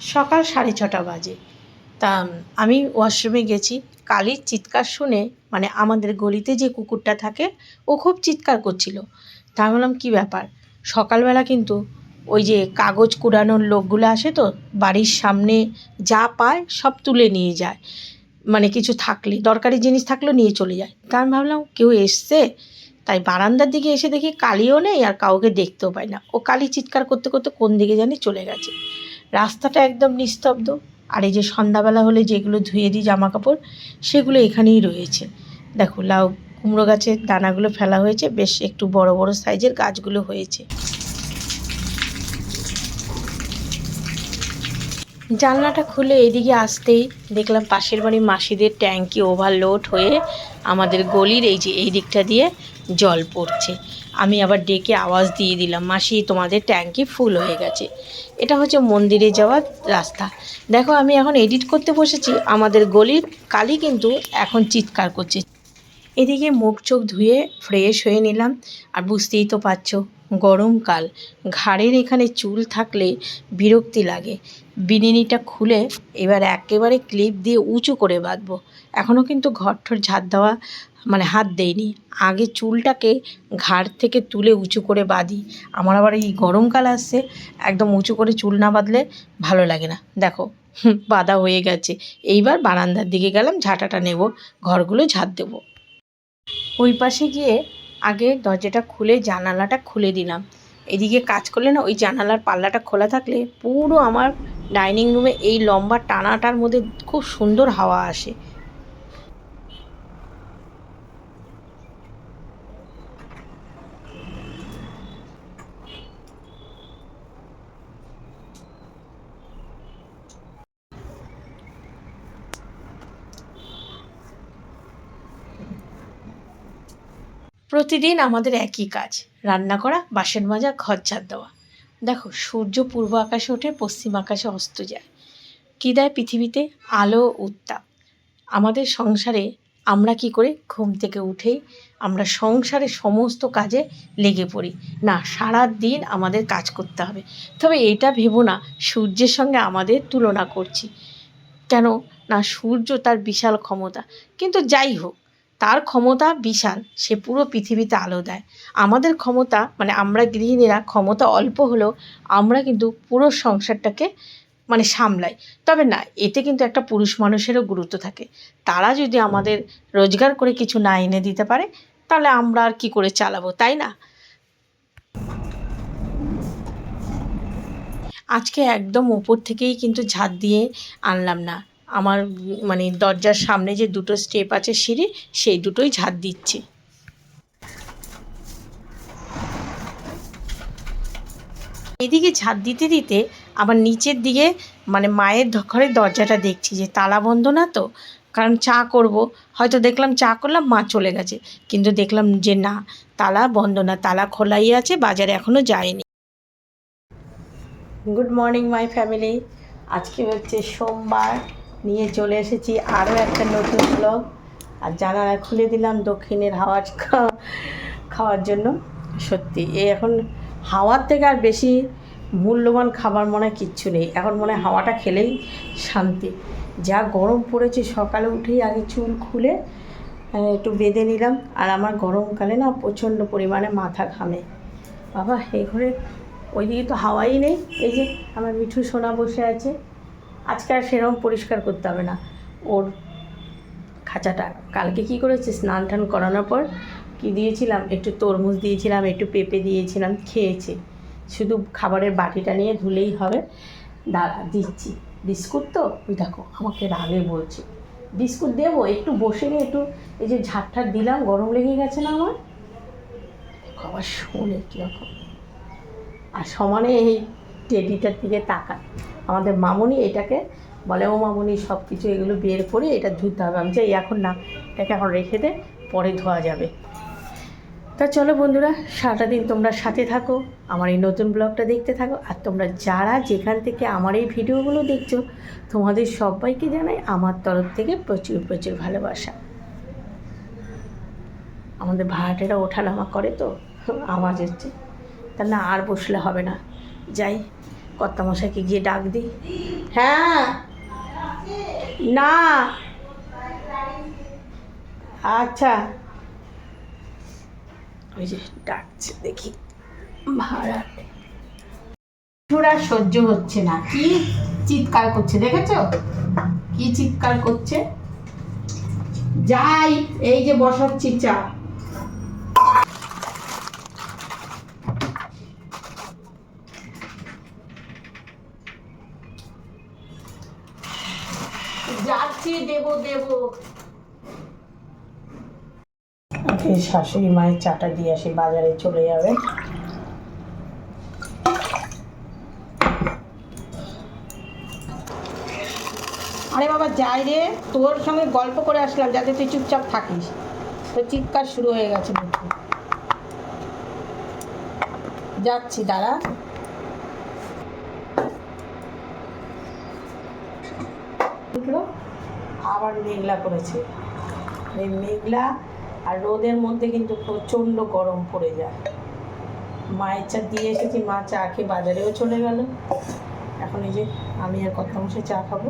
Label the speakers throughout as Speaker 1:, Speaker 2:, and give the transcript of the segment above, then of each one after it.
Speaker 1: সকাল সাড়ে ছটা বাজে। তা, আমি ওয়াশরুমে গেছি। কালির চিৎকার শুনে মানে আমাদের গলিতে যে কুকুরটা থাকে, ও খুব চিৎকার করছিল। তা বললাম, কী ব্যাপার? সকালবেলা কিন্তু ওই যে কাগজ কুড়ানোর লোকগুলো আসে তো, বাড়ির সামনে যা পায় সব তুলে নিয়ে যায়। মানে কিছু থাকলে, দরকারি জিনিস থাকলেও নিয়ে চলে যায়। তা আমি ভাবলাম, কেউ এসছে? তাই বারান্দার দিকে এসে দেখি কালিও নেই আর কাউকে দেখতেও পাই না। ও কালি চিৎকার করতে করতে কোন দিকে জানি চলে গেছে। রাস্তাটা একদম নিস্তব্ধ। আর এই যে সন্ধ্যাবেলা হলে যেগুলো ধুয়ে দিই জামা কাপড় সেগুলো এখানেই রয়েছে। দেখো, লাউ কুমড়ো গাছের দানাগুলো ফেলা হয়েছে, বেশ একটু বড় বড় সাইজের গাছগুলো হয়েছে। জানলাটা খুলে এদিকে আসতেই দেখলাম পাশের বাড়ির মাসিদের ট্যাঙ্কি ওভারলোড হয়ে আমাদের গলির এই যে এই দিকটা দিয়ে জল পড়ছে। আমি আবার ডেকে আওয়াজ দিয়ে দিলাম, মাসি, তোমাদের ট্যাঙ্কি ফুল হয়ে গেছে। এটা হচ্ছে মন্দিরে যাওয়ার রাস্তা। দেখো, আমি এখন এডিট করতে বসেছি, আমাদের গলির কালি কিন্তু এখন চিৎকার করছে। এদিকে মুখ চোখ ধুয়ে ফ্রেশ হয়ে নিলাম, আর বুঝতেই তো পারছ গরমকাল ঘাড়ের এখানে চুল থাকলে বিরক্তি লাগে। বিনিনিটা খুলে এবার একেবারে ক্লিপ দিয়ে উঁচু করে বাঁধবো। এখনও কিন্তু ঘর ঠর ঝাড় দেওয়া মানে হাত দেয়নি আগে চুলটাকে ঘাড় থেকে তুলে উঁচু করে বাঁধি। আমার আবার এই গরমকাল আসছে, একদম উঁচু করে চুল না বাঁধলে ভালো লাগে না। দেখো বাঁধা হয়ে গেছে। এইবার বারান্দার দিকে গেলাম, ঝাঁটাটা নেব, ঘরগুলো ঝাঁট দেবো। ওই পাশে গিয়ে আগে দরজাটা খুলে জানালাটা খুলে দিলাম। এদিকে কাজ করলে না ওই জানালার পাল্লাটা খোলা থাকলে পুরো আমার ডাইনিং রুমে এই লম্বা টানাটার মধ্যে খুব সুন্দর হাওয়া আসে। প্রতিদিন আমাদের একই কাজ। রান্না করা, বাসন মাজা, ঘর ঝাড় দেওয়া। দেখো, সূর্য পূর্ব আকাশে ওঠে, পশ্চিম আকাশে অস্ত যায়। কী দেয় পৃথিবীতে? আলো উত্তাপ। আমাদের সংসারে আমরা কি করে? ঘুম থেকে উঠেই আমরা সংসারে সমস্ত কাজে লেগে পড়ি। না সারা দিন আমাদের কাজ করতে হবে। তবে এটা ভেবো না, সূর্যের সঙ্গে আমাদের তুলনা করছি। কেন? না, সূর্য তার বিশাল ক্ষমতা। কিন্তু যাই হোক তার ক্ষমতা বিশাল, সে পুরো পৃথিবীতে আলো দেয়। আমাদের ক্ষমতা মানে আমরা গৃহিণীরা, ক্ষমতা অল্প হলেও আমরা কিন্তু পুরো সংসারটাকে মানে সামলাই। তবে না, এতে কিন্তু একটা পুরুষ মানুষেরও গুরুত্ব থাকে। তারা যদি আমাদের রোজগার করে কিছু না এনে দিতে পারে, তাহলে আমরা আর কি করে চালাবো, তাই না? আজকে একদম ওপর থেকেই কিন্তু ঝাঁট দিয়ে আনলাম না। আমার মানে দরজার সামনে যে দুটো স্টেপ আছে সিঁড়ি, সেই দুটোই ঝাঁট দিচ্ছি। এদিকে ঝাঁট দিতে দিতে আবার নিচের দিকে মানে মায়ের ঘরের দরজাটা দেখছি যে তালা বন্ধ না তো, কারণ চা করব। হয়তো দেখলাম চা করলাম, মা চলে গেছে। কিন্তু দেখলাম যে না, তালা বন্ধ না, তালা খোলাই আছে, বাজারে এখনও যায়নি। গুড মর্নিং মাই ফ্যামিলি আজকে হচ্ছে সোমবার। নিয়ে চলে এসেছি আরও একটা নতুন ব্লগ আর জানালা খুলে দিলাম দক্ষিণের হাওয়া খাওয়ার জন্য। সত্যি এই এখন হাওয়ার থেকে আর বেশি মূল্যবান খাবার মনে হয় কিচ্ছু নেই। এখন মনে হয় হাওয়াটা খেলেই শান্তি। যা গরম পড়েছে, সকালে উঠেই আগে চুল খুলে একটু বেঁধে নিলাম। আর আমার গরমকালে না প্রচণ্ড পরিমাণে মাথা ঘামে। বাবা এই ঘরে ওইদিকে তো হাওয়াই নেই। এই যে আমার মিঠু সোনা বসে আছে। আজকে আর সেরকম পরিষ্কার করতে হবে না। ওর খাঁচাটা। কালকে কি করেছে স্নান টান করানোর পর কি দিয়েছিলাম? একটু তরমুজ দিয়েছিলাম, একটু পেঁপে দিয়েছিলাম, খেয়েছে। শুধু খাবারের বাটিটা নিয়ে ধুলেই হবে। দাঁড়া দিচ্ছি। বিস্কুট তো? ওই দেখো, আমাকে রাগে বলছে। বিস্কুট দেবো? একটু বসে নিয়ে একটু এই যে ঝাড় দিলাম, গরম লেগে গেছে না আমার? দেখো আবার শোনে কীরকম আর সমানে এই টেডিটার দিকে তাকায়। আমাদের মামনি এটাকে বলে, ও মামনি সব কিছু এগুলো বের করে এটা ধুতে হবে। আমি চাই, এখন না, এটাকে এখন রেখে দে, পরে ধোয়া যাবে। তা চলো বন্ধুরা, সারাটা দিন তোমরা সাথে থাকো, আমার এই নতুন ব্লগটা দেখতে থাকো, আর তোমরা যারা যেখান থেকে আমার এই ভিডিওগুলো দেখছ, তোমাদের সবাইকে জানাই আমার তরফ থেকে প্রচুর প্রচুর ভালোবাসা। আমাদের ভাড়াটেরা ওঠানামা করে তো, আওয়াজ হচ্ছে। তা না, আর বসলে হবে না। যাই কর্তামশাইকে গিয়ে ডাক দিই। হ্যাঁ। না। আচ্ছা। ওই যে ডাকছে দেখি। ভাড়া সহ্য হচ্ছে না। কি চিৎকার করছে দেখেছ? কি চিৎকার করছে? যাই এই যে বসাচ্ছি চা। যাচ্ছি দেব দেব। ওকে শাশুড়ি মায়ের চাটা দিয়ে আসি বাজারে চলে যাবে আরে বাবা যাই রে। তোর সঙ্গে গল্প করে আসলাম যাতে তুই চুপচাপ থাকিস। তো চিৎকার শুরু হয়ে গেছে যাচ্ছি দাঁড়া। উঠল? আবার মেঘলা করেছে। এই মেঘলা আর রোদের মধ্যে কিন্তু প্রচণ্ড গরম পড়ে যায়। মায়ের চা দিয়ে এসেছি, মা চা খেয়ে বাজারেও চলে গেল। এখন এই যে আমি আর কত মশাই চা খাব।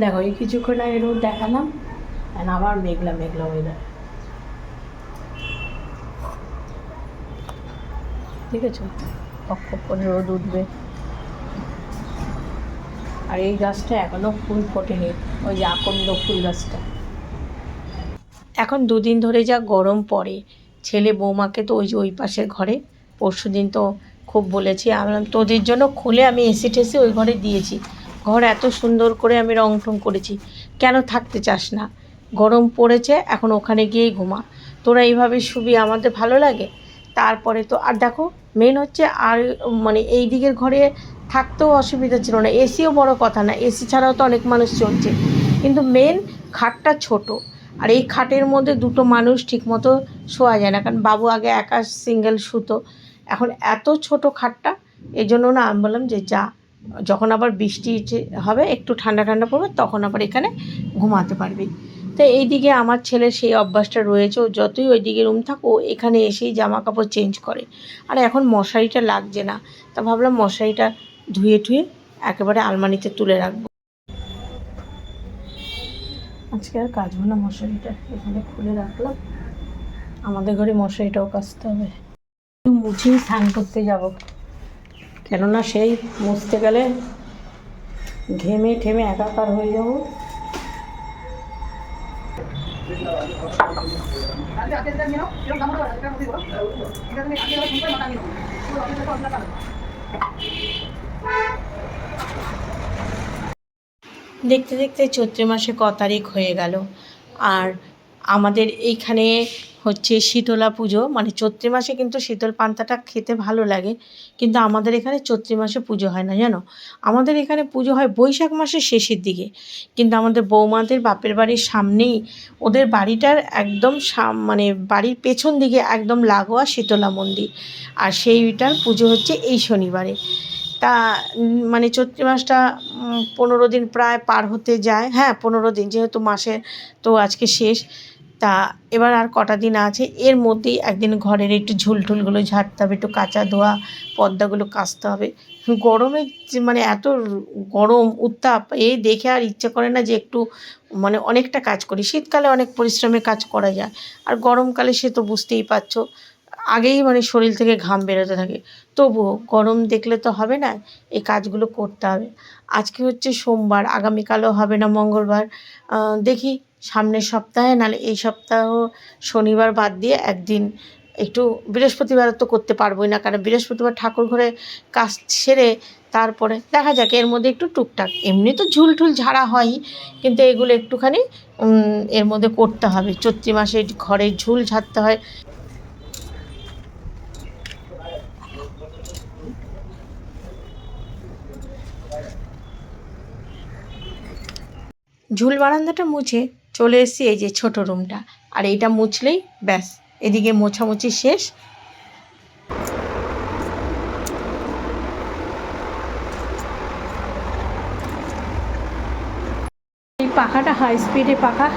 Speaker 1: দেখো, এই কিছুক্ষণ আগে রোদ দেখালাম আবার মেঘলা মেঘলা ওয়েদার ঠিক আছে? করে রোদ উঠবে। আর এই গাছটা এখনও ফুল ফোটেনি ওই যে আকন্দ ফুল গাছটা। এখন দুদিন ধরে যা গরম পড়ে ছেলে বৌমাকে তো ওই যে ওই পাশের ঘরে পরশু দিন তো খুব বলেছি আমি বললাম, তোদের জন্য খুলে আমি এসি টেসি ওই ঘরে দিয়েছি। ঘর এত সুন্দর করে আমি রং টং করেছি কেন থাকতে চাস না? গরম পড়েছে এখন ওখানে গিয়েই ঘুমা। তোরা এইভাবে শুবি আমাদের ভালো লাগে? তারপরে তো আর দেখো মেন হচ্ছে আর মানে এই দিকের ঘরে থাকতেও অসুবিধা ছিল না। এসিও বড় কথা না, এসি ছাড়াও তো অনেক মানুষ চলছে। কিন্তু মেন খাটটা ছোট। আর এই খাটের মধ্যে দুটো মানুষ ঠিকমতো শোয়া যায় না। কারণ বাবু আগে একা সিঙ্গেল শুতো। এখন এত ছোট খাটটা, এই জন্য না আমি বললাম যে যা, যখন আবার বৃষ্টি হবে, একটু ঠান্ডা ঠান্ডা পড়বে, তখন আবার এখানে ঘুমাতে পারবি। তো এইদিকে আমার ছেলের সেই অভ্যাসটা রয়েছে। ও যতই ওইদিকে রুম থাক, ও এখানে এসেই জামা কাপড় চেঞ্জ করে। আর এখন মশারিটা লাগছে না। তা ভাবলাম মশারিটা ধুয়ে টুয়ে একেবারে আলমারিতে তুলে রাখব। আজকে আর কাচবো না মশারিটা, এখানে খুলে রাখলাম। আমাদের ঘরে মশারিটাও কাচতে হবে। একটু মুছেই স্নান করতে যাব। কেননা সেই মুছতে গেলে ঘেমে ঠেমে একাকার হয়ে যাব। দেখতে দেখতে চৈত্র মাসে ক তারিখ হয়ে গেল। আর আমাদের এইখানে হচ্ছে শীতলা পুজো। মানে চৈত্রি মাসে কিন্তু শীতল পান্তাটা খেতে ভালো লাগে, কিন্তু আমাদের এখানে চৈত্রি মাসে পুজো হয় না, জানো? আমাদের এখানে পুজো হয় বৈশাখ মাসের শেষের দিকে, কিন্তু আমাদের বৌমাদের বাপের বাড়ির সামনেই ওদের বাড়িটার একদম মানে বাড়ির পেছন দিকে একদম লাগোয়া শীতলা মন্দির, আর সেইটার পুজো হচ্ছে এই শনিবারে। তা মানে চৈত্রি মাসটা পনেরো দিন প্রায় পার হতে যায়। হ্যাঁ পনেরো দিন, যেহেতু মাসে তো আজকে শেষ তা এবার আর কটা দিন আছে। এর মধ্যেই একদিন ঘরের একটু ঝুল ঠুলগুলো ঝাড়তে হবে, একটু কাঁচা ধোয়া পর্দাগুলো কাচতে হবে। গরমে মানে এত গরম, উত্তাপ, এই দেখে আর ইচ্ছে করে না যে একটু মানে অনেকটা কাজ করি। শীতকালে অনেক পরিশ্রমে কাজ করা যায়। আর গরমকালে সে তো বুঝতেই পারছ, আগেই মানে শরীর থেকে ঘাম বেরোতে থাকে। তবুও গরম দেখলে তো হবে না, এই কাজগুলো করতে হবে। আজকে হচ্ছে সোমবার, আগামীকালও হবে না মঙ্গলবার। দেখি সামনের সপ্তাহে, নাহলে এই সপ্তাহ শনিবার বাদ দিয়ে একদিন একটু বৃহস্পতিবার তো করতে পারবোই না, কারণ বৃহস্পতিবার ঠাকুর ঘরে কাজ সেরে তারপরে দেখা যাক, এর মধ্যে একটু টুকটাক। এমনি তো ঝুল ঠুল ঝাড়া হয়ই, কিন্তু এগুলো একটুখানি এর মধ্যে করতে হবে। চৈত্রি মাসে ঘরে ঝুল ঝাড়তে হয়। ঝুল বারান্দাটা মুছে চলে এসেছি, এই যে ছোট রুমটা আর এইটা মুছলেই ব্যাস, এদিকে মোছামুছি শেষ। এই পাখাটা হাই স্পিডে পাখা,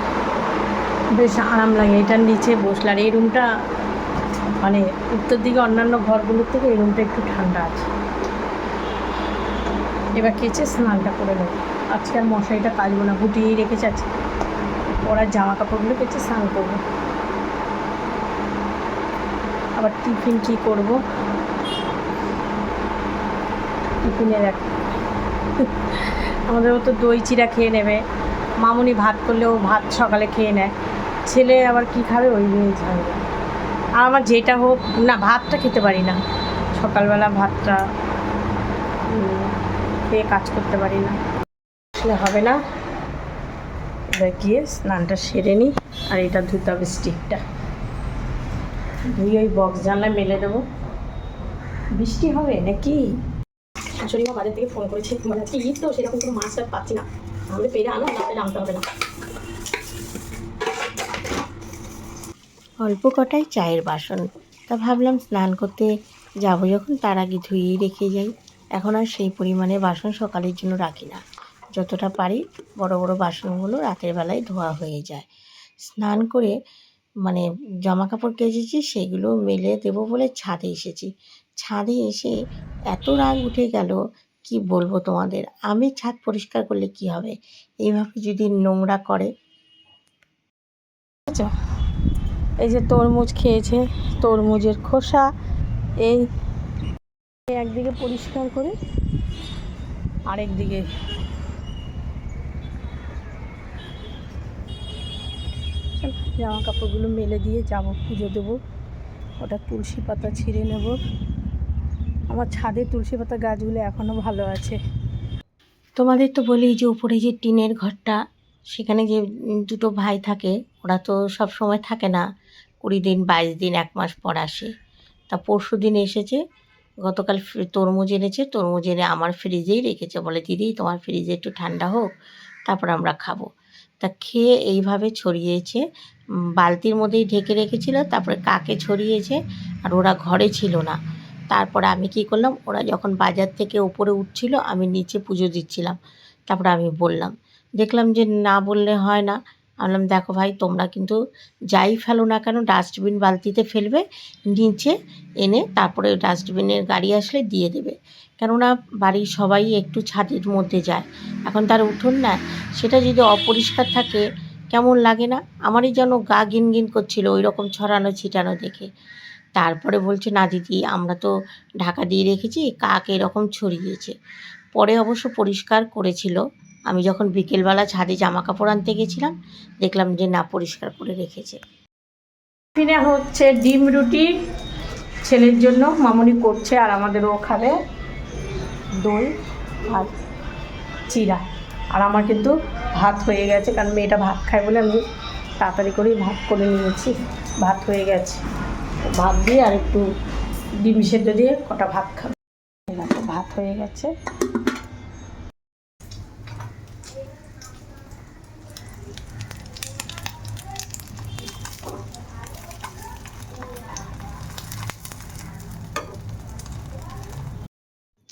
Speaker 1: বেশ আরাম লাগে। এটার নিচে বসলে, আর এই রুমটা
Speaker 2: মানে উত্তর দিকে অন্যান্য ঘরগুলোর থেকে এই রুমটা একটু ঠান্ডা আছে। এবার কেচে স্নানটা করে নেব। আজকে আর মশারিটা কাচবো না, গুটিয়েই রেখেছে আজকে পরার জামা কাপড়গুলো কেচে স্নান করব। আবার টিফিন কী করব? টিফিনের এক আমাদের মতো দই চিরা খেয়ে নেবে। মামুনি ভাত করলেও ভাত সকালে খেয়ে নেয়। ছেলে আবার কি খাবে? ওই নিয়ে ঝামেলা। আর আমার যেটা হোক, না, ভাতটা খেতে পারি না। সকালবেলা ভাতটা খেয়ে কাজ করতে পারি না। আসলে হবে না। এবার গিয়ে স্নানটা সেরে নিই আর এটা ধুতে হবে স্টিকটা ধুয়ে ওই বক্স জানলায় মেলে দেবো। বৃষ্টি হবে নাকি? মা বাজার থেকে ফোন করেছে মানে আজকে ঈদ তো সেরকম কোনো মাছ টাছ পাচ্ছি না। আমাদের পেরে আনো না পেরে আনতে হবে না। অল্প কটাই চায়ের বাসন। তা ভাবলাম স্নান করতে যাব যখন তার আগে ধুয়েই রেখে যাই। এখন আর সেই পরিমাণে বাসন সকালের জন্য রাখি না। যতটা পারি বড় বড় বাসনগুলো রাতের বেলায় ধোয়া হয়ে যায়। স্নান করে মানে জামা কাপড় কেচেছি, সেগুলো মেলে দেবো বলে ছাদে এসেছি। ছাদে এসে এত রাগ উঠে গেল, কি বলব তোমাদের? আমি ছাদ পরিষ্কার করলে কি হবে? এইভাবে যদি নোংরা করে। বুঝেছ? এই যে তরমুজ খেয়েছে, তরমুজের খোসা, এই একদিকে পরিষ্কার করে আরেক দিকে চল, জামা কাপড়গুলো মেলে দিয়ে যাব পুজো দেবো। ওটা তুলসী পাতা ছিঁড়ে নেব। আমার ছাদে তুলসী পাতা গাছগুলো এখনও ভালো আছে। তোমাদের তো বলি যে উপরে যে টিনের ঘরটা, সেখানে যে দুটো ভাই থাকে, ওরা তো সব সময় থাকে না। কুড়ি দিন, বাইশ দিন, এক মাস পর আসে। তা পরশু দিন এসেছে, গতকাল তরমুজ এনেছে। তরমুজ এনে আমার ফ্রিজেই রেখেছে। বলে, দিদি, তোমার ফ্রিজে একটু ঠান্ডা হোক, তারপর আমরা খাব। তা খেয়ে এইভাবে ছড়িয়েছে। বালতির মধ্যেই ঢেকে রেখেছিল, তারপরে কাকে ছড়িয়েছে আর ওরা ঘরে ছিল না। তারপরে আমি কি করলাম, ওরা যখন বাজার থেকে ওপরে উঠছিল, আমি নিচে পুজো দিচ্ছিলাম। তারপরে আমি বললাম, দেখলাম যে না বললে হয় না। বললাম দেখো ভাই, তোমরা কিন্তু যাই ফেলো না কেন ডাস্টবিন বালতিতে ফেলবে, নিচে এনে তারপরে ডাস্টবিনের গাড়ি আসলে দিয়ে দেবে। কেননা বাড়ির সবাই একটু ছাদের মধ্যে যায়। এখন তার উঠোন না, সেটা যদি অপরিষ্কার থাকে, কেমন লাগে না? আমারই যেন গা গিন গিন করছিল ওই রকম ছড়ানো ছিটানো দেখে। তারপরে বলছে, না দিদি, আমরা তো ঢাকা দিয়ে রেখেছি, কাক এরকম ছড়িয়েছে। পরে অবশ্য পরিষ্কার করেছিল। আমি যখন বিকেলবেলা ছাদে জামা কাপড় আনতে গেছিলাম, দেখলাম যে না, পরিষ্কার করে রেখেছে। টিফিনে হচ্ছে ডিম রুটি, ছেলের জন্য মামুনি করছে আর আমাদেরও খাবে দই আর চিরা আর আমার কিন্তু ভাত হয়ে গেছে, কারণ মেয়েটা ভাত খায় বলে আমি তাড়াতাড়ি করেই ভাত করে নিয়েছি। ভাত হয়ে গেছে। ভাত দিয়ে আর একটু ডিম সেদ্ধ দিয়ে কটা ভাত খাবে। ভাত হয়ে গেছে।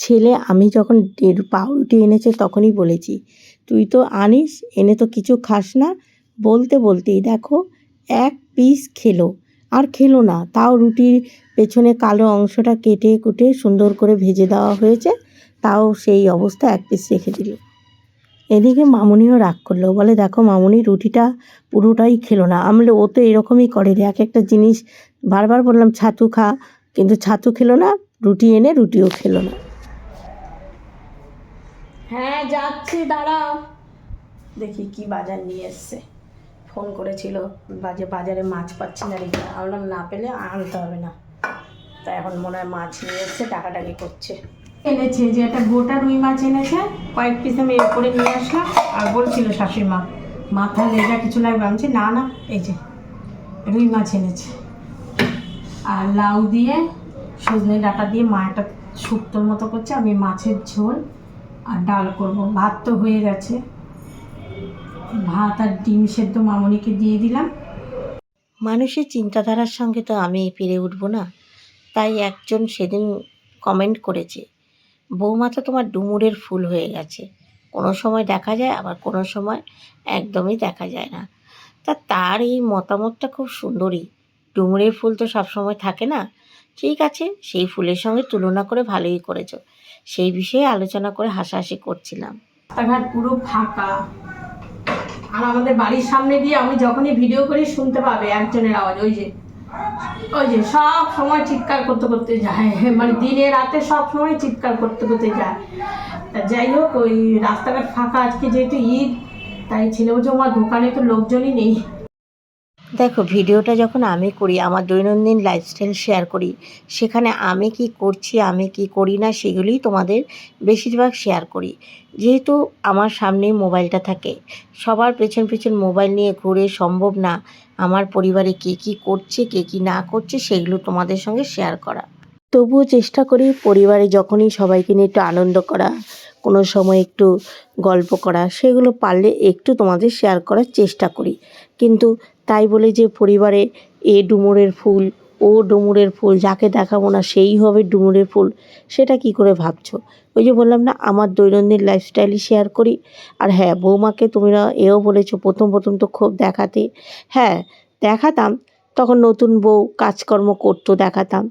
Speaker 2: ছেলে, আমি যখন পাউরুটি এনেছে তখনই বলেছি, তুই তো আনিস, এনে তো কিছু খাস না। বলতে বলতেই দেখো, এক পিস খেলো, আর খেলো না। তাও রুটির পেছনে কালো অংশটা কেটে কুটে সুন্দর করে ভেজে দেওয়া হয়েছে, তাও সেই অবস্থা এক পিস রেখে দিল। এদিকে মামুনিও রাগ করল, বলে, দেখো মামুনি, রুটিটা পুরোটাই খেলো না। আমলে ও তো এরকমই করে রে এক একটা জিনিস বারবার বললাম, ছাতু খা। কিন্তু ছাতু খেলো না, রুটি এনে রুটিও খেলো না। হ্যাঁ যাচ্ছি দাঁড়াও দেখি কি বাজার নিয়ে এসছে। ফোন করেছিল, বাজে বাজারে মাছ পাচ্ছি না রেখে বললাম, না পেলে আনতে হবে না। তা এখন মনে হয় মাছ নিয়ে এসছে, টাকাটাকি করছে। এনেছে যে একটা গোটা রুই মাছ এনেছে, কয়েক পিস আমি এর করে নিয়ে আসলাম, আর বলছিল শাশুড়ি মা, মাথা লেজা কিছু লাগবে আমি না না, এই যে, রুই মাছ এনেছে। আর লাউ দিয়ে, সজনে ডাঁটা দিয়ে মা একটা শুক্তোর মতো করছে, আমি মাছের ঝোল আর ডাল করব। ভাত তো হয়ে গেছে। ভাত আর ডিম সেদ্ধ মামনিকে দিয়ে দিলাম। মানুষের চিন্তাধারার সঙ্গে তো আমি পেরে উঠবো না। তাই একজন সেদিন কমেন্ট করেছে, বৌমা তো তোমার ডুমুরের ফুল হয়ে গেছে। কোনো সময় দেখা যায়, আবার কোনো সময় একদমই দেখা যায় না। তা তার এই মতামতটা খুব সুন্দরই ডুমুরের ফুল তো সবসময় থাকে না। ঠিক আছে, সেই ফুলের সঙ্গে তুলনা করে ভালোই করেছ। সেই বিষয়ে আলোচনা করে হাসাহাসি করছিলাম। রাস্তাঘাট পুরো ফাঁকা। আর আমাদের বাড়ির সামনে দিয়ে আমি যখনই ভিডিও করি, শুনতে পাবে একজনের আওয়াজ। ওই যে ওই যে সব সময় চিৎকার করতে করতে যায়। মানে দিনে রাতে সব সময় চিৎকার করতে করতে যায়। তা যাই হোক, ওই রাস্তাঘাট ফাঁকা। আজকে যেহেতু ঈদ, তাই ছেলে বলছে আমার দোকানে তো লোকজনই নেই। দেখো, ভিডিওটা যখন আমি করি, আমার দৈনন্দিন লাইফস্টাইল শেয়ার করি, সেখানে আমি কি করছি, আমি কি করি না সেগুলোই তোমাদের বেশিরভাগ শেয়ার করি। যেহেতু আমার সামনেই মোবাইলটা থাকে, সবার পেছন পেছন মোবাইল নিয়ে ঘুরে সম্ভব না আমার পরিবারে কে কী করছে, কে কী না করছে, সেগুলো তোমাদের সঙ্গে শেয়ার করা। তবুও চেষ্টা করি পরিবারে যখনই সবাইকে নিয়ে একটু আনন্দ করা, কোনো সময় একটু গল্প করা, সেগুলো পারলে একটু তোমাদের শেয়ার করার চেষ্টা করি। কিন্তু তাই বলে যে পরিবারে এ ডুমুরের ফুল, ও ডুমুরের ফুল, যাকে দেখাবো না সেই হবে ডুমুরের ফুল। সেটা কি করে ভাবছ? ওই যে বললাম না, আমার দৈনন্দিন লাইফস্টাইলই শেয়ার করি। আর হ্যাঁ বৌমাকে তোমরা এও বলেছ প্রথম প্রথম তো খুব দেখাতে। হ্যাঁ দেখাতাম, তখন নতুন বউ কাজকর্ম করতো দেখাতাম।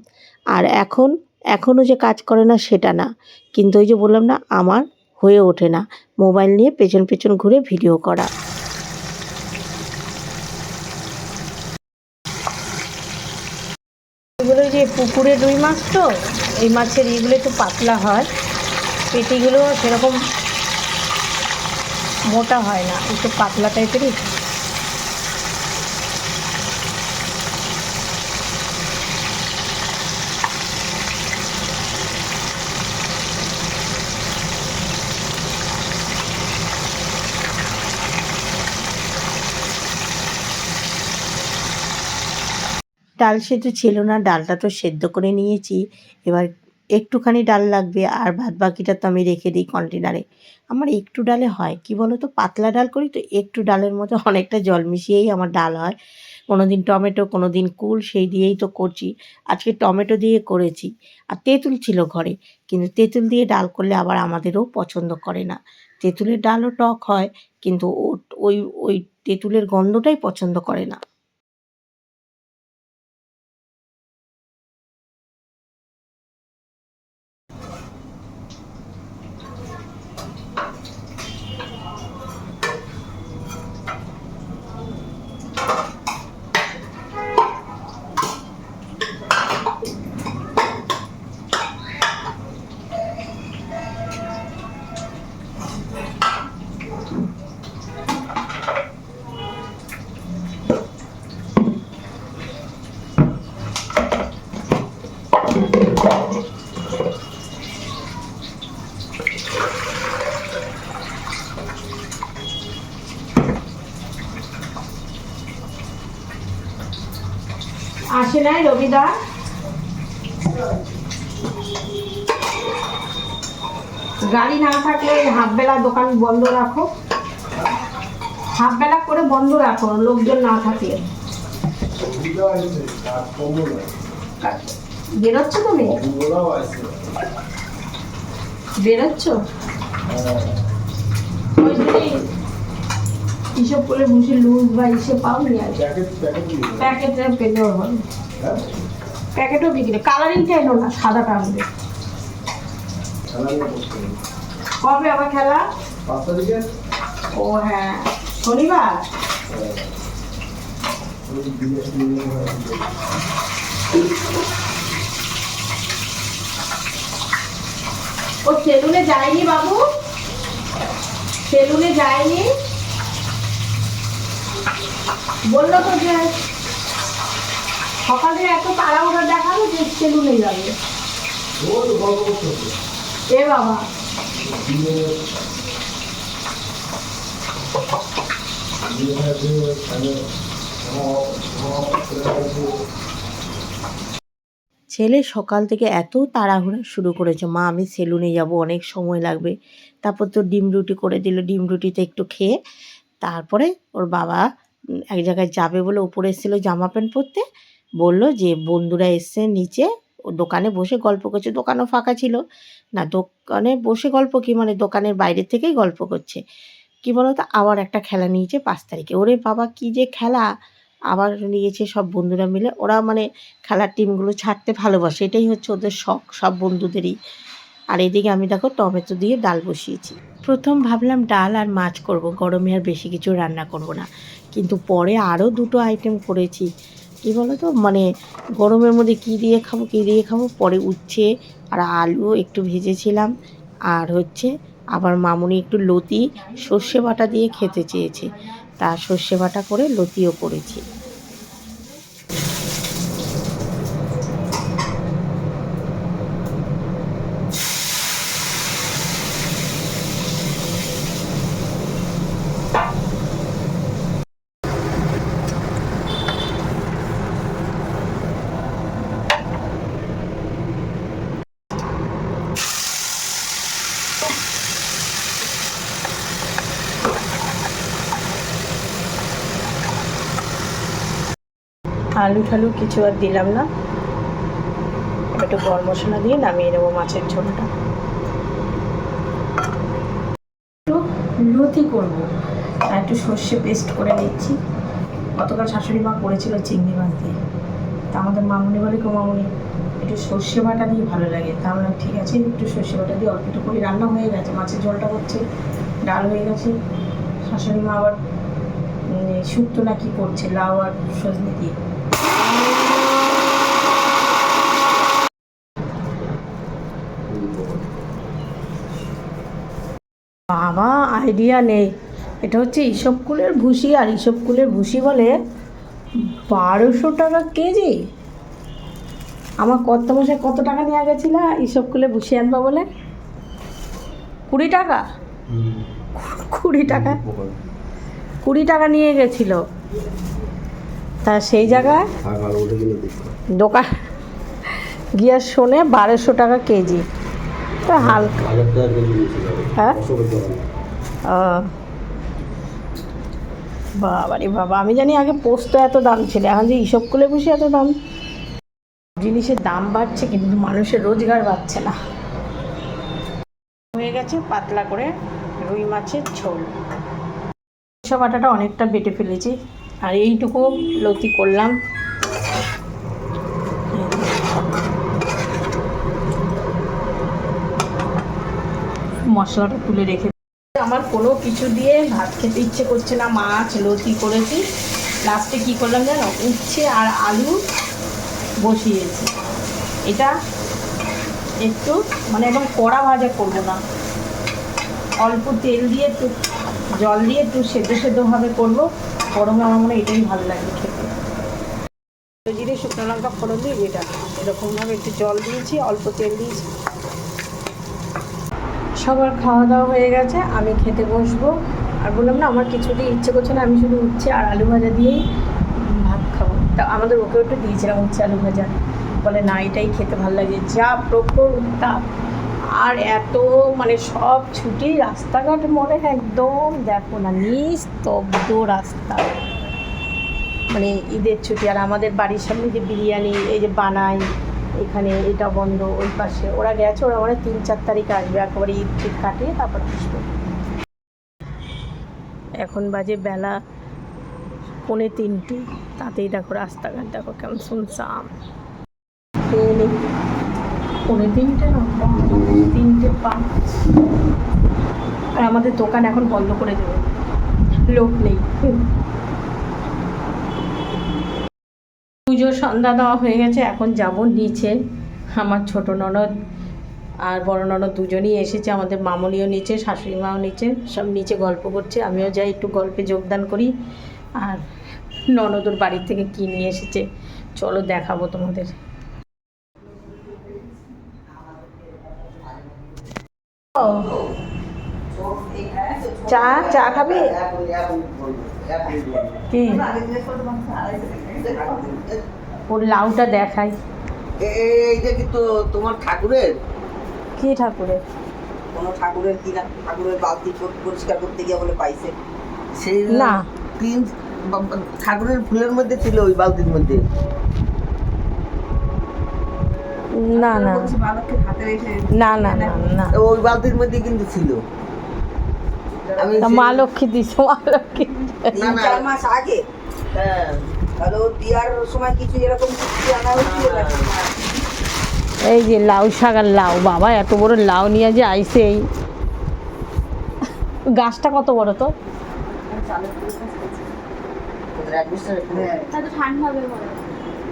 Speaker 2: আর এখন এখনও যে কাজ করে না সেটা না। কিন্তু ওই যে বললাম না, আমার হয়ে ওঠে না। মোবাইল নিয়ে পেছন পেছন ঘুরে ভিডিও করা এগুলো যে পুকুরের রুই মাছ তো, এই মাছের ইয়েগুলো একটু পাতলা হয়। পেটিগুলো সেরকম মোটা হয় না, একটু পাতলা টাইপেরই ডাল সেদ্ধ ছিল না, ডালটা তো সেদ্ধ করে নিয়েছি। এবার একটুখানি ডাল লাগবে আর ভাত বাকিটা তো আমি রেখে দিই কন্টেনারে। আমার একটু ডালে হয়, কি বলো তো পাতলা ডাল করি তো একটু ডালের মধ্যে অনেকটা জল মিশিয়েই আমার ডাল হয়। কোনো দিন টমেটো কোনো দিন কুল, সেই দিয়েই তো করছি। আজকে টমেটো দিয়ে করেছি। আর তেঁতুল ছিল ঘরে, কিন্তু তেঁতুল দিয়ে ডাল করলে আবার আমাদেরও পছন্দ করে না। তেঁতুলের ডালও টক হয়, কিন্তু ওই ওই তেঁতুলের গন্ধটাই পছন্দ করে না। আসে নাই রবিদা গাড়ি না থাকলে হাফ বেলা দোকান বন্ধ রাখো। হাফ বেলা করে বন্ধ রাখো লোকজন না থাকলে। বেরোচ্ছ তুমি? বেরোচ্ছ? যদি করে বসে লুজ বা ইসে পাওনি আর? প্যাকেটে পেলেও হবে। প্যাকেটও বিক্রি কালারিংটা এলো না সাদাটা আনবে। কবে আবার খেলা? ও হ্যাঁ শনিবার? ও সেলুনে যায়নি বাবু? সেলুনে যায়নি? বলল তো যে সকালে এত দেখাল যে সেলুনে যাবে। এ বাবা। ছেলে সকাল থেকে এত তাড়াহুড়া শুরু করেছে, মা, আমি সেলুনে যাব, অনেক সময় লাগবে। তারপর তো ডিম রুটি করে দিল, ডিম রুটিতে একটু খেয়ে তারপরে ওর বাবা এক জায়গায় যাবে বলে উপরে এসেছিল জামা প্যান্ট পরতে। বলল যে, বন্ধুরা এসছে নিচে ও দোকানে বসে গল্প করছে। দোকানও ফাঁকা ছিল। না, দোকানে বসে গল্প কি? মানে দোকানের বাইরে থেকেই গল্প করছে। কি বলো তো আবার একটা খেলা নিয়েছে পাঁচ তারিখে। ওরে বাবা, কি যে খেলা!
Speaker 1: আবার নিয়েছে সব বন্ধুরা মিলে। ওরা মানে খেলার টিমগুলো ছাড়তে ভালোবাসে। এটাই হচ্ছে ওদের শখ, সব বন্ধুদেরই। আর এদিকে আমি দেখো, টমেটো দিয়ে ডাল বসিয়েছি। প্রথম ভাবলাম ডাল আর মাছ করব। গরমে আর বেশি কিছু রান্না করব না। কিন্তু পরে আরও দুটো আইটেম করেছি। কী বলো তো মানে গরমের মধ্যে কী দিয়ে খাব, কী দিয়ে খাব? পরে উচ্ছে আর আলু একটু ভেজেছিলাম। আর হচ্ছে আবার মামুনি একটু লতি সর্ষে বাটা দিয়ে খেতে চেয়েছে। তা সর্ষে বাটা করে লতিও করেছি। আলু ঠালু কিছু আর দিলাম না। একটু গরম মশলা দিয়ে নামিয়ে নেব মাছের ঝোলটা। লতি করব। একটু সর্ষে পেস্ট করে নিচ্ছি। গতকাল শাশুড়ি মা করেছিল চিংড়ি মাছ দিয়ে। তা আমাদের মামুনি বলে কো মামুনি, একটু সর্ষে বাটা দিয়ে ভালো লাগে। তা আমরা, ঠিক আছে, একটু সর্ষে বাটা দিয়ে অল্প একটু করে রান্না হয়ে গেছে, মাছের ঝোলটা হচ্ছে, ডাল হয়ে গেছে। শাশুড়ি মা আবার শুক্তো না কি করছে, লাউ আর সজনে দিয়ে। বাবা আইডিয়া নেই। এটা হচ্ছে ইসব কুলের ভুসি আর ইসব কুলের ভুসি বলে বারোশো টাকা কেজি। আমার কত মাসে কত টাকা নিয়ে গেছিল? ইসব কুলে ভুসি আনবা বলে? কুড়ি টাকা? কুড়ি টাকা? কুড়ি টাকা নিয়ে গেছিল। তা সেই জায়গায় দোকান গিয়ে শোনে বারোশো টাকা কেজি। তা হালকা। হ্যাঁ? বাবারে বাবা, আমি জানি আগে পোস্ত এত দাম ছিল, এখন যে ইসব করে বসে এত দাম। জিনিসের দাম বাড়ছে কিন্তু মানুষের রোজগার বাড়ছে না। হয়ে গেছে পাতলা করে রুই মাছের ঝোল। সব আটাটা অনেকটা বেটে ফেলেছি, আর এইটুকু লতি করলাম। মশলাটা তুলে রেখে আমার কোনো কিছু দিয়ে ভাত খেতে ইচ্ছে করছে না। মাছ লতি করেছি? লাস্টে কি করলাম জানো? উচ্ছে আর আলু বসিয়েছি। এটা একটু মানে একদম কড়া ভাজা করব না। অল্প তেল দিয়ে একটু, জল দিয়ে একটু সেদ্ধ সেদ্ধভাবে করব। গরমে আমার মনে এটাই ভালো লাগে খেতে। জিরে, শুকনো লঙ্কা, ফোড়ন দিয়ে এটা। এরকমভাবে একটু জল দিয়েছি, অল্প তেল দিয়েছি। সবার খাওয়া দাওয়া হয়ে গেছে, আমি খেতে বসবো। আর বললাম, না, আমার কিছুতেই ইচ্ছে করছে না, আমি শুধু উচ্ছে আর আলু ভাজা দিয়েই ভাত খাব। তা আমাদের ওকে একটু দিয়েছিলাম উচ্ছে, আলু ভাজা। বলে, না, এটাই খেতে ভালো লাগে। যা প্রখর উত্তাপ আর এত মানে সব ছুটি রাস্তাঘাট মনে হয় একদম দেখো না, নিস্তব্ধ রাস্তা। মানে ঈদের ছুটি, আর আমাদের বাড়ির সামনে যে বিরিয়ানি, এই যে বানাই এখানে এটা বন্ধ, ওই পাশে। ওরা গেছে, ওরা মানে তিন, চার তারিখ আসবে, একেবারে ঈদ টিদ কাটিয়ে তারপর আসবে। এখন বাজে বেলা পৌনে তিনটে। তাতেই দেখো রাস্তাঘাট, দেখো কেমন শুনছাম খেয়ে। পৌনে তিনটে না? তিনটে পাঁচ। আর আমাদের দোকান এখন বন্ধ করে দেবে। লোক নেই। পুজোর সন্ধ্যা দেওয়া হয়ে গেছে এখন যাব নিচে। আমার ছোট ননদ আর বড় ননদ দুজনেই এসেছে আমাদের মামনিও নিচে শাশুড়ি মাও নিচে সব নিচে গল্প করছে আমিও যাই একটু গল্পে যোগদান করি। আর ননদর বাড়ি থেকে কী নিয়ে এসেছে চলো দেখাবো তোমাদের। ও, চা চা খাবে? কি? ওর লাউটা দেখাই।
Speaker 3: এইটা কি তো তোমার ঠাকুরের?
Speaker 1: কি ঠাকুরের
Speaker 3: কোনো ঠাকুরের কিনা ঠাকুরের বালতি পর- পরিষ্কার করতে গিয়ে বলে পাইছে সেই
Speaker 1: না।
Speaker 3: তিন ঠাকুরের ফুলের মধ্যে ছিল ওই বালতির মধ্যে
Speaker 1: না না। না না না না।
Speaker 3: ওই বালতির মধ্যে কিন্তু ছিল।
Speaker 1: মা লক্ষ্মী দিস মা লক্ষ্মী
Speaker 3: না না। মাস আগে? হ্যাঁ।
Speaker 4: তাহলে দেওয়ার সময় কিছু এরকম কিছু আনা হয়েছিল
Speaker 2: এই যে লাউ শাক আর লাউ বাবা এত বড় লাউ নিয়ে যে আইসে এই। গাছটা কত বড় তো
Speaker 5: হ্যাঁ।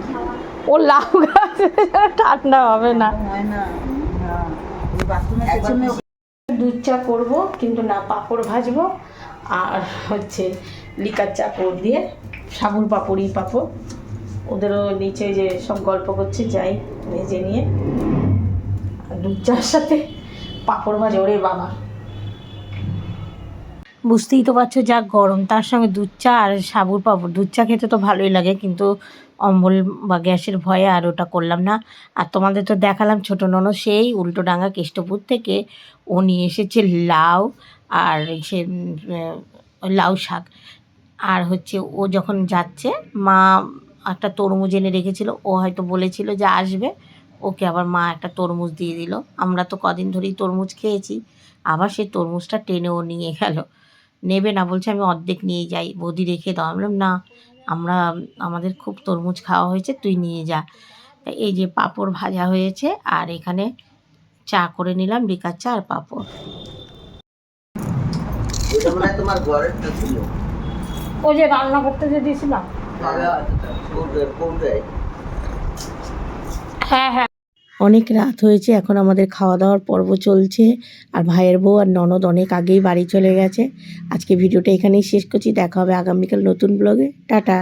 Speaker 5: খাওয়া
Speaker 2: ও লাউ গাছ ঠান্ডা হবে না। দুধ চা করব, কিন্তু না পাঁপড় ভাজবো, আর হচ্ছে লিকার চা করে দিয়ে সাবুর পাঁপড়ি পাঁপড়। ওদেরও নিচে যে সব গল্প করছে, যাই ভেজে নিয়ে। দুধ চার সাথে পাঁপড় ভাজা, ওরে বাবা। বুঝতেই তো পারছ যা গরম, তার সঙ্গে দুধ চা আর সাবুর পাঁপড়। দুধ চা খেতে তো ভালোই লাগে, কিন্তু অম্বল বা গ্যাসের ভয়ে আর ওটা করলাম না। আর তোমাদের তো দেখালাম ছোটো ননদ, সেই উল্টোডাঙ্গা কেষ্টপুর থেকে ও নিয়ে এসেছে লাউ আর সে লাউ শাক। আর হচ্ছে ও যখন যাচ্ছে, মা একটা তরমুজ এনে রেখেছিল, ও হয়তো বলেছিল যে আসবে। ওকে আবার মা একটা তরমুজ দিয়ে দিল। আমরা তো কদিন ধরেই তরমুজ খেয়েছি, আবার সেই তরমুজটা টেনে ও নিয়ে গেল। নেবে না বলছে, আমি অর্ধেক নিয়ে যাই, বৌদি রেখে দাও। আমি না আমরা আমাদের খুব তরমুজ খাওয়া হয়েছে তুই নিয়ে যা। তা এই যে পাঁপড় ভাজা হয়েছে আর এখানে চা করে নিলাম লিকার চা আর পাঁপড়।
Speaker 4: এটা তোমার ঘরের
Speaker 2: ও যে রান্না করতে যে দিয়েছিলাম। হ্যাঁ হ্যাঁ। অনেক রাত হয়েছে, এখন আমাদের খাওয়া দাওয়ার পর্ব চলছে। আর ভাইয়ের বউ আর ননদ অনেক আগেই বাড়ি চলে গেছে। আজকে ভিডিওটা এখানেই শেষ করছি, দেখা হবে আগামীকাল নতুন ব্লগে টাটা।